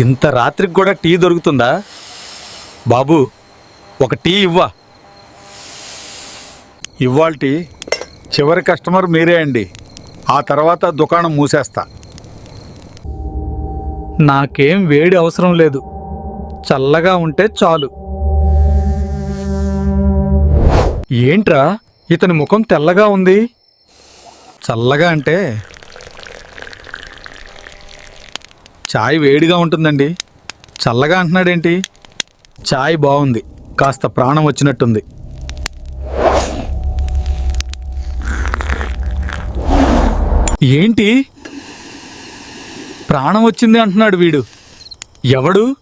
ఇంత రాత్రికి కూడా టీ దొరుకుతుందా? బాబు ఒక టీ ఇవ్వా. ఇవాల్టి చివరి కస్టమర్ మీరే అండి. ఆ తర్వాత దుకాణం మూసేస్తా. నాకేం వేడి అవసరం లేదు. చల్లగా ఉంటే చాలు. ఏంట్రా? ఇతని ముఖం తెల్లగా ఉంది. చల్లగా అంటే? చాయ్ వేడిగా ఉంటుందండి. చల్లగా అంటున్నాడేంటి? చాయ్ బాగుంది. కాస్త ప్రాణం వచ్చినట్టుంది. ఏంటి? ప్రాణం వచ్చింది అంటున్నాడు వీడు. ఎవడు?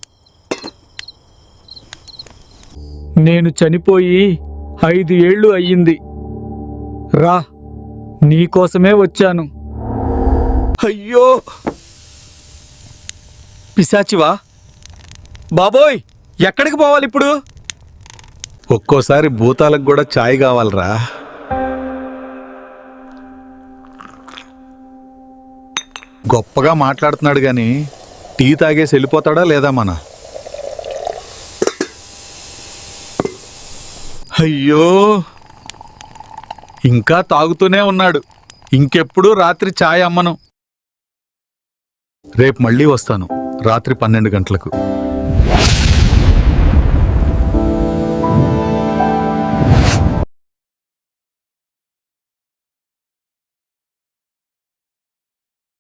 నేను చనిపోయి ఐదు ఏళ్ళు అయ్యింది. రా నీకోసమే వచ్చాను. అయ్యో! పిశాచివా? బాబోయ్ ఎక్కడికి పోవాలి ఇప్పుడు? ఒక్కోసారి భూతాలకు కూడా ఛాయ్ కావాలరా. గొప్పగా మాట్లాడుతున్నాడు గాని టీ తాగేసి వెళ్ళిపోతాడా లేదా మన? అయ్యో! ఇంకా తాగుతూనే ఉన్నాడు. ఇంకెప్పుడు రాత్రి ఛాయ్ అమ్మను. రేపు మళ్ళీ వస్తాను. రాత్రి పన్నెండు గంటలకు.